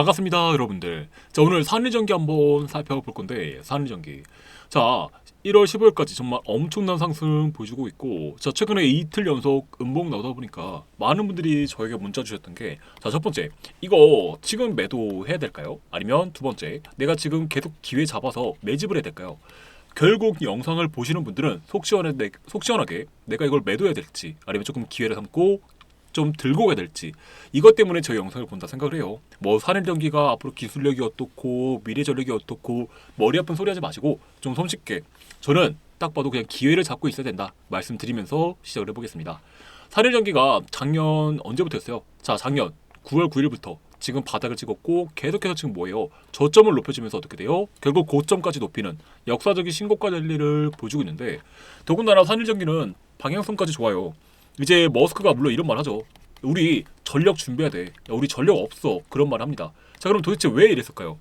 반갑습니다, 여러분들. 자, 오늘 산리전기 한번 살펴볼 건데, 산리전기. 자, 1월 15일까지 정말 엄청난 상승 보여주고 있고, 자, 최근에 이틀 연속 음봉 나오다 보니까 많은 분들이 저에게 문자 주셨던 게, 자, 첫 번째, 이거 지금 매도해야 될까요? 아니면 두 번째, 내가 지금 계속 기회 잡아서 매집을 해야 될까요? 결국 이 영상을 보시는 분들은 속 시원하게, 속 시원하게 내가 이걸 매도해야 될지, 아니면 조금 기회를 삼고 좀 들고 가야 될지 이것 때문에 저희 영상을 본다 생각을 해요. 뭐 산일전기가 앞으로 기술력이 어떻고 미래 전력이 어떻고 머리 아픈 소리 하지 마시고 좀 손쉽게 저는 딱 봐도 그냥 기회를 잡고 있어야 된다 말씀드리면서 시작을 해보겠습니다. 산일전기가 작년 언제부터였어요? 자 작년 9월 9일부터 지금 바닥을 찍었고 계속해서 지금 뭐예요? 저점을 높여주면서 어떻게 돼요? 결국 고점까지 높이는 역사적인 신고가 랠리를 보여주고 있는데 더군다나 산일전기는 방향성까지 좋아요. 이제 머스크가 물론 이런 말 하죠. 우리 전력 준비해야 돼. 야, 우리 전력 없어. 그런 말 합니다. 자, 그럼 도대체 왜 이랬을까요?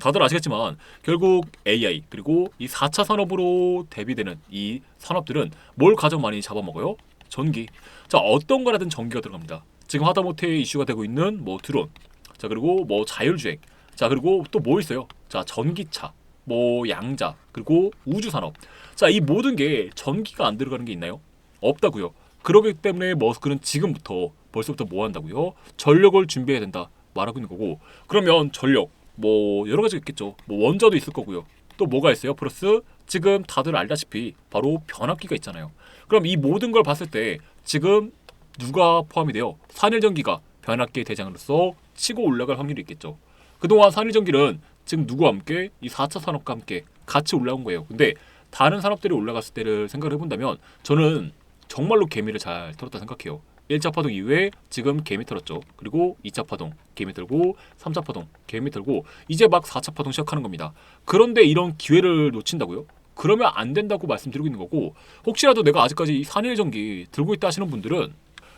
다들 아시겠지만 결국 AI 그리고 이 4차 산업으로 대비되는 이 산업들은 뭘 가장 많이 잡아먹어요? 전기. 자, 어떤 거라든 전기가 들어갑니다. 지금 하다못해 이슈가 되고 있는 뭐 드론. 자, 그리고 뭐 자율주행. 자, 그리고 또 뭐 있어요? 자, 전기차. 뭐 양자. 그리고 우주 산업. 자, 이 모든 게 전기가 안 들어가는 게 있나요? 없다고요. 그렇기 때문에 머스크는 지금부터 벌써부터 뭐 한다고요? 전력을 준비해야 된다 말하고 있는 거고 그러면 전력 뭐 여러 가지 있겠죠. 뭐 원자도 있을 거고요. 또 뭐가 있어요? 플러스 지금 다들 알다시피 바로 변압기가 있잖아요. 그럼 이 모든 걸 봤을 때 지금 누가 포함이 돼요? 산일전기가 변압기의 대장으로서 치고 올라갈 확률이 있겠죠. 그동안 산일전기는 지금 누구와 함께 이 4차 산업과 함께 같이 올라온 거예요. 근데 다른 산업들이 올라갔을 때를 생각을 해본다면 저는 정말로 개미를 잘 털었다 생각해요. 1차 파동 이후에 지금 개미 털었죠. 그리고 2차 파동 개미 털고 3차 파동 개미 털고 이제 막 4차 파동 시작하는 겁니다. 그런데 이런 기회를 놓친다고요? 그러면 안 된다고 말씀드리고 있는 거고 혹시라도 내가 아직까지 산일 전기 들고 있다 하시는 분들은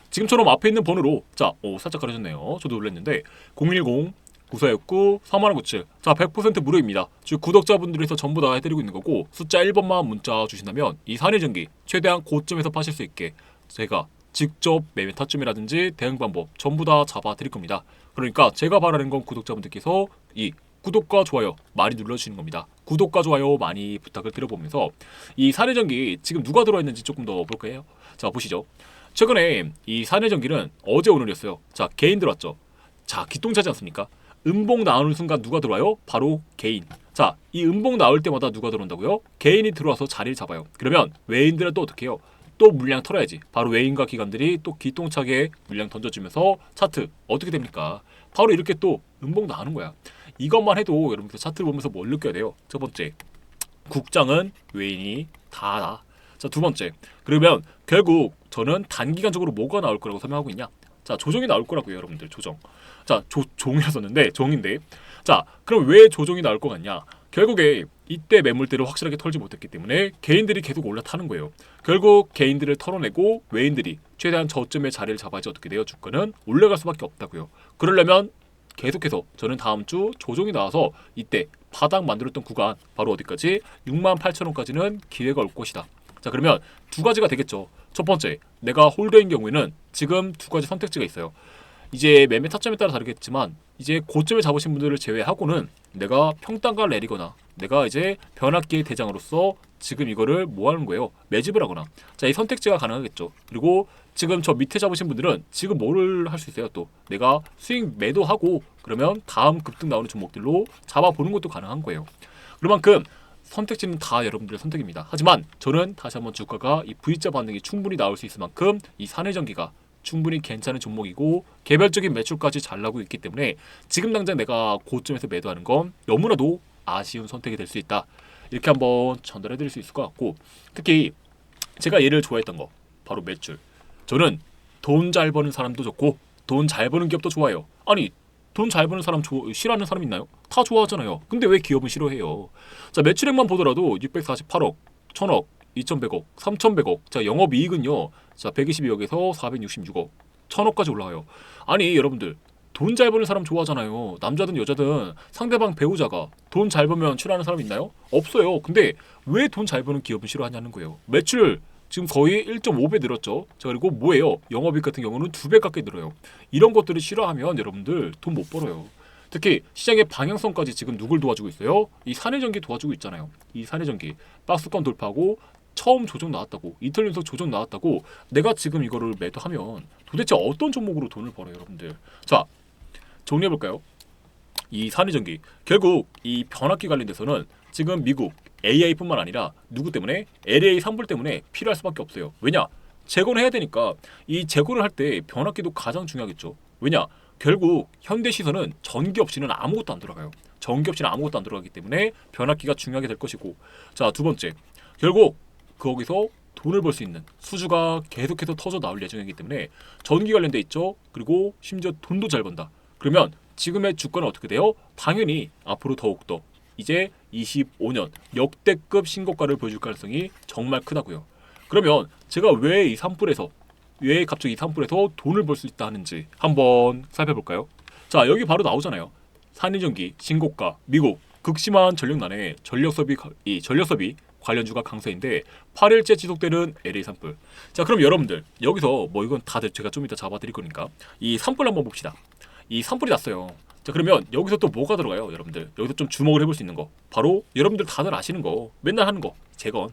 지금처럼 앞에 있는 번호로 자, 오, 살짝 가려졌네요. 저도 놀랐는데 010 9469 3197. 자, 100% 무료입니다. 즉 구독자분들에서 전부 다 해드리고 있는 거고 숫자 1번만 문자 주신다면 이 산일전기 최대한 고점에서 파실 수 있게 제가 직접 매매 타점이라든지 대응 방법 전부 다 잡아 드릴 겁니다. 그러니까 제가 바라는 건 구독자분들께서 이 구독과 좋아요 많이 눌러주시는 겁니다. 구독과 좋아요 많이 부탁을 드려보면서 이 산일전기 지금 누가 들어와 있는지 조금 더 볼까요? 자 보시죠. 최근에 이 산일전기는 어제 오늘이었어요. 자 개인 들어왔죠. 자 기똥차지 않습니까? 음봉 나오는 순간 누가 들어와요? 바로 개인. 자, 이 음봉 나올 때마다 누가 들어온다고요? 개인이 들어와서 자리를 잡아요. 그러면 외인들은 또 어떻게 해요? 또 물량 털어야지. 바로 외인과 기관들이 또 기똥차게 물량 던져주면서 차트 어떻게 됩니까? 바로 이렇게 또 음봉 나오는 거야. 이것만 해도 여러분들 차트를 보면서 뭘 느껴야 돼요? 첫 번째, 국장은 외인이 다다. 자, 두 번째, 그러면 결국 저는 단기간적으로 뭐가 나올 거라고 설명하고 있냐? 자, 조정이 나올 거라고요, 여러분들. 조정. 자, 조, 종이었었는데 종인데. 자, 그럼 왜 조정이 나올 것 같냐? 결국에 이때 매물대를 확실하게 털지 못했기 때문에 개인들이 계속 올라타는 거예요. 결국 개인들을 털어내고 외인들이 최대한 저점의 자리를 잡아야지 어떻게 돼요? 주가는 올라갈 수밖에 없다고요. 그러려면 계속해서 저는 다음 주 조정이 나와서 이때 바닥 만들었던 구간 바로 어디까지 6만 8천 원까지는 기회가 올 것이다. 자 그러면 두 가지가 되겠죠. 첫 번째, 내가 홀더인 경우에는 지금 두 가지 선택지가 있어요. 이제 매매 타점에 따라 다르겠지만 이제 고점을 잡으신 분들을 제외하고는 내가 평단가를 내리거나 내가 이제 변압기의 대장으로서 지금 이거를 뭐 하는 거예요? 매집을 하거나 자 이 선택지가 가능하겠죠. 그리고 지금 저 밑에 잡으신 분들은 지금 뭐를 할 수 있어요? 또 내가 수익 매도하고 그러면 다음 급등 나오는 종목들로 잡아보는 것도 가능한 거예요. 그만큼 선택지는 다 여러분들의 선택입니다. 하지만 저는 다시 한번 주가가 이 V자 반등이 충분히 나올 수 있을 만큼 이 산해전기가 충분히 괜찮은 종목이고 개별적인 매출까지 잘 나고 있기 때문에 지금 당장 내가 고점에서 매도하는 건 너무나도 아쉬운 선택이 될 수 있다. 이렇게 한번 전달해 드릴 수 있을 것 같고 특히 제가 얘를 좋아했던 거 바로 매출. 저는 돈 잘 버는 사람도 좋고 돈 잘 버는 기업도 좋아요. 아니 돈 잘 버는 사람 조, 싫어하는 사람 있나요? 다 좋아하잖아요. 근데 왜 기업은 싫어해요? 자 매출액만 보더라도 648억, 1000억, 2,100억, 3,100억. 자 영업이익은요. 자 122억에서 466억, 1000억까지 올라가요. 아니 여러분들 돈 잘 버는 사람 좋아하잖아요. 남자든 여자든 상대방 배우자가 돈 잘 벌면 싫어하는 사람 있나요? 없어요. 근데 왜 돈 잘 버는 기업은 싫어하냐는 거예요. 매출 지금 거의 1.5배 늘었죠. 자 그리고 뭐예요? 영업이익 같은 경우는 두배 가까이 늘어요. 이런 것들을 싫어하면 여러분들 돈 못 벌어요. 특히 시장의 방향성까지 지금 누굴 도와주고 있어요? 이 산해전기 도와주고 있잖아요. 이 산해전기 박스권 돌파하고 처음 조정 나왔다고 이틀 연속 조정 나왔다고 내가 지금 이거를 매도하면 도대체 어떤 종목으로 돈을 벌어요, 여러분들? 자 정리해 볼까요? 이 산해전기 결국 이 변압기 관련돼서는 지금 미국 AI뿐만 아니라 누구 때문에 LA 산불 때문에 필요할 수밖에 없어요. 왜냐? 재건을 해야 되니까 이 재건을 할때 변압기도 가장 중요하겠죠. 왜냐? 결국 현대 시선은 전기 없이는 아무것도 안 돌아가요. 전기 없이는 아무것도 안 돌아가기 때문에 변압기가 중요하게 될 것이고 자 두 번째 결국 거기서 돈을 벌 수 있는 수주가 계속해서 터져 나올 예정이기 때문에 전기 관련돼 있죠. 그리고 심지어 돈도 잘 번다. 그러면 지금의 주가는 어떻게 돼요? 당연히 앞으로 더욱더 이제 25년 역대급 신고가를 보여줄 가능성이 정말 크다고요. 그러면 제가 왜 이 산불에서 왜 갑자기 이 산불에서 돈을 벌 수 있다 하는지 한번 살펴볼까요? 자 여기 바로 나오잖아요. 산이전기 신고가 미국 극심한 전력난에 전력섭이 이 전력섭이 관련주가 강세인데 8일째 지속되는 LA 산불. 자 그럼 여러분들 여기서 뭐 이건 다들 제가 좀 이따 잡아드릴 거니까 이 산불 한번 봅시다. 이 산불이 났어요. 자 그러면 여기서 또 뭐가 들어가요, 여러분들? 여기서 좀 주목을 해볼 수 있는 거 바로 여러분들 다들 아시는 거 맨날 하는 거 재건.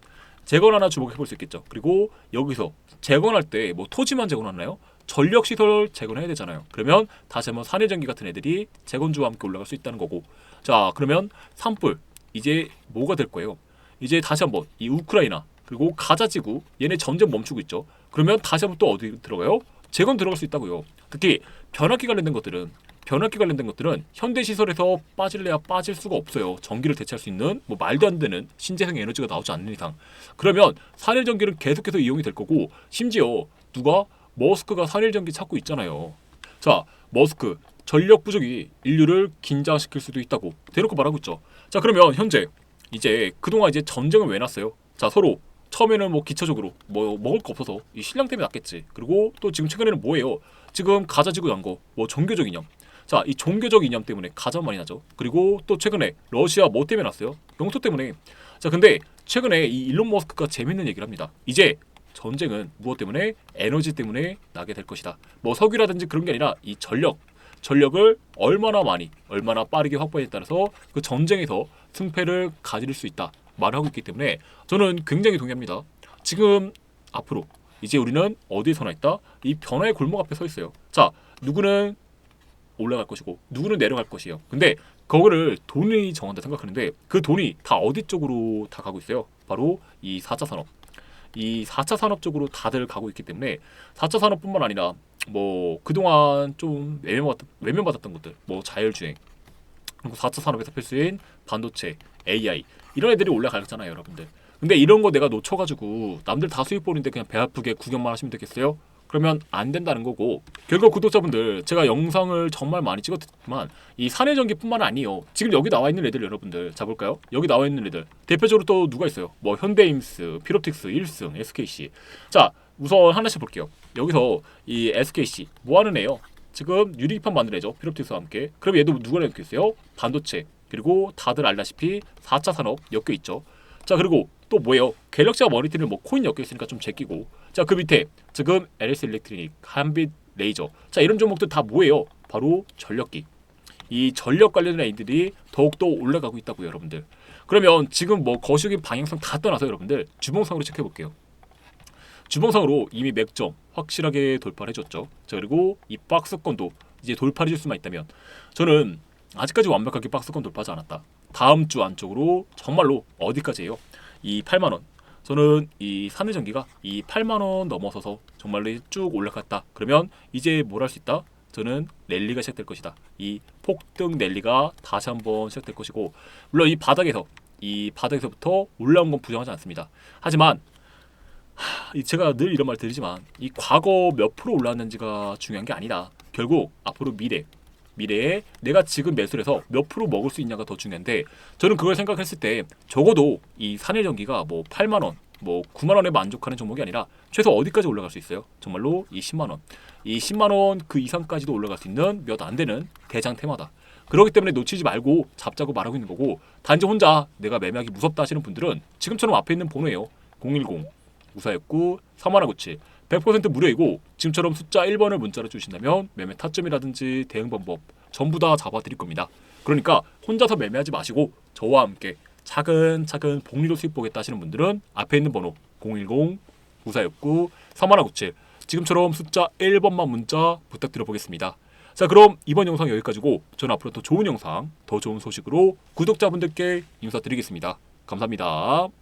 재건 하나 주목해 볼 수 있겠죠. 그리고 여기서 재건할 때 뭐 토지만 재건하나요? 전력 시설 재건해야 되잖아요. 그러면 다시 한번 산해전기 같은 애들이 재건주와 함께 올라갈 수 있다는 거고. 자 그러면 산불 이제 뭐가 될 거예요? 이제 다시 한번 이 우크라이나 그리고 가자 지구 얘네 전쟁 멈추고 있죠. 그러면 다시 한번 또 어디 들어가요? 재건 들어갈 수 있다고요. 특히 변압기 관련된 것들은 변압기 관련된 것들은 현대 시설에서 빠질래야 빠질 수가 없어요. 전기를 대체할 수 있는 뭐 말도 안 되는 신재생 에너지가 나오지 않는 이상 그러면 산일 전기는 계속해서 이용이 될 거고 심지어 누가 머스크가 산일 전기 찾고 있잖아요. 자 머스크 전력 부족이 인류를 긴장시킬 수도 있다고 대놓고 말하고 있죠. 자 그러면 현재 이제 그동안 이제 전쟁을 왜 났어요? 자 서로 처음에는 뭐 기초적으로 뭐 먹을 거 없어서 이 신랑 때문에 났겠지. 그리고 또 지금 최근에는 뭐예요? 지금 가자 지구 난 거, 뭐 종교적 이념. 자, 이 종교적 이념 때문에 가장 많이 나죠. 그리고 또 최근에 러시아 뭐 때문에 났어요? 영토 때문에. 자, 근데 최근에 이 일론 머스크가 재밌는 얘기를 합니다. 이제 전쟁은 무엇 때문에 에너지 때문에 나게 될 것이다. 뭐 석유라든지 그런 게 아니라 이 전력, 전력을 얼마나 많이, 얼마나 빠르게 확보에 따라서 그 전쟁에서 승패를 가질 수 있다. 말을 하고 있기 때문에 저는 굉장히 동의합니다. 지금 앞으로 이제 우리는 어디에 서나 있다? 이 변화의 골목 앞에 서 있어요. 자, 누구는 올라갈 것이고 누구는 내려갈 것이에요. 근데 그거를 돈이 정한다 생각하는데 그 돈이 다 어디 쪽으로 다 가고 있어요? 바로 이 4차 산업. 이 4차 산업 쪽으로 다들 가고 있기 때문에 4차 산업뿐만 아니라 뭐 그동안 좀 외면받, 외면받았던 것들 뭐 자율주행 그리고 4차 산업에서 필수인 반도체, AI 이런 애들이 올라가잖아요 여러분들 근데 이런 거 내가 놓쳐가지고 남들 다 수입 보는데 그냥 배 아프게 구경만 하시면 되겠어요? 그러면 안 된다는 거고 결국 구독자분들 제가 영상을 정말 많이 찍었지만 이 산해전기뿐만 아니에요 지금 여기 나와 있는 애들 여러분들 잡을까요? 여기 나와 있는 애들 대표적으로 또 누가 있어요? 뭐 현대임스, 피로틱스, 1승, SKC 자 우선 하나씩 볼게요 여기서 이 SKC 뭐 하는 애요? 지금 유리기판 애죠 피로틱스와 함께 그럼 얘도 누가 엮여 있어요? 반도체 그리고 다들 알다시피 4차 산업 엮여 있죠 자 그리고 또 뭐예요? 갤럭시와 머니터는 뭐 코인 엮여 있으니까 좀 제끼고 자 그 밑에 지금 LS 일렉트리닉, 한빛 레이저 자 이런 종목들 다 뭐예요? 바로 전력기 이 전력 관련된 애들이 더욱더 올라가고 있다고 여러분들 그러면 지금 뭐 거시적인 방향성 다 떠나서 여러분들 주봉상으로 체크해 볼게요 주봉상으로 이미 맥점 확실하게 돌파를 해줬죠 자 그리고 이 박스권도 이제 돌파해 줄 수만 있다면 저는 아직까지 완벽하게 박스권 돌파하지 않았다 다음 주 안쪽으로 정말로 어디까지예요? 이 8만 원. 저는 이 산해전기가 이 8만 원 넘어서서 정말로 쭉 올라갔다. 그러면 이제 뭘 할 수 있다? 저는 랠리가 시작될 것이다. 이 폭등 랠리가 다시 한번 시작될 것이고 물론 이 바닥에서 이 바닥에서부터 올라온 건 부정하지 않습니다. 하지만 하, 이 제가 늘 이런 말 드리지만 이 과거 몇 프로 올랐는지가 중요한 게 아니다. 결국 앞으로 미래 미래에 내가 지금 매수를 해서 몇 프로 먹을 수 있냐가 더 중요한데 저는 그걸 생각했을 때 적어도 이 산해전기가 뭐 8만 원, 뭐 9만 원에 만족하는 종목이 아니라 최소 어디까지 올라갈 수 있어요? 정말로 이 10만 원, 이 10만 원 그 이상까지도 올라갈 수 있는 몇 안 되는 대장 테마다. 그렇기 때문에 놓치지 말고 잡자고 말하고 있는 거고 단지 혼자 내가 매매하기 무섭다 하시는 분들은 지금처럼 앞에 있는 번호예요. 010 우사였고 3197 100% 무료이고 지금처럼 숫자 1번을 문자로 주신다면 매매 타점이라든지 대응 방법 전부 다 잡아드릴 겁니다. 그러니까 혼자서 매매하지 마시고 저와 함께 차근차근 복리로 수익 보겠다 하시는 분들은 앞에 있는 번호 010-9469 3197 지금처럼 숫자 1번만 문자 부탁드려 보겠습니다. 자 그럼 이번 영상 여기까지고 저는 앞으로 더 좋은 영상 더 좋은 소식으로 구독자분들께 인사드리겠습니다. 감사합니다.